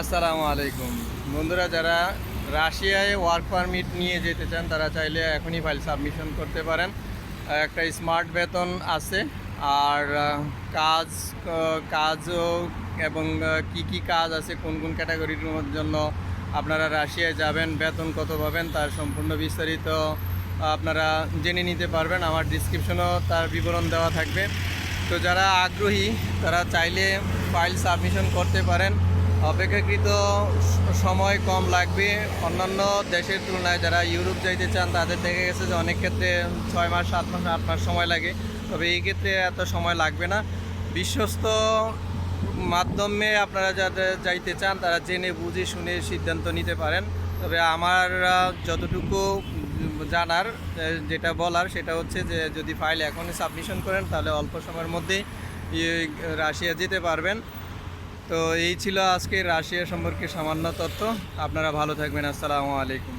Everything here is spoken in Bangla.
আসসালামু আলাইকুম। বন্ধুরা, যারা রাশিয়ায় ওয়ার্ক পারমিট নিয়ে যেতে চান, তারা চাইলে এখনই ফাইল সাবমিশন করতে পারেন। একটা স্মার্ট বেতন আছে। আর কাজ কাজও এবং কি কি কাজ আছে, কোন কোন ক্যাটাগরির জন্য আপনারা রাশিয়ায় যাবেন, বেতন কত পাবেন, তার সম্পূর্ণ বিস্তারিত আপনারা জেনে নিতে পারবেন। আমার ডিসক্রিপশনেও তার বিবরণ দেওয়া থাকবে। তো যারা আগ্রহী, তারা চাইলে ফাইল সাবমিশন করতে পারেন। অপেক্ষাকৃত সময় কম লাগবে। অন্যান্য দেশের তুলনায় যারা ইউরোপ যাইতে চান, তাদের দেখা গেছে যে অনেক ক্ষেত্রে ছয় মাস, সাত মাস, আট মাস সময় লাগে। তবে এই ক্ষেত্রে এত সময় লাগবে না। বিশ্বস্ত মাধ্যমে আপনারা যাদের যাইতে চান, তারা জেনে, বুঝে, শুনে সিদ্ধান্ত নিতে পারেন। তবে আমার যতটুকু জানার যেটা বলার, সেটা হচ্ছে যে যদি ফাইল এখনই সাবমিশন করেন, তাহলে অল্প সময়ের মধ্যেই রাশিয়া যেতে পারবেন। তো এই ছিল আজকে রাশিয়া সম্পর্কে সামান্য তথ্য। আপনারা ভালো থাকবেন। আসসালামু আলাইকুম।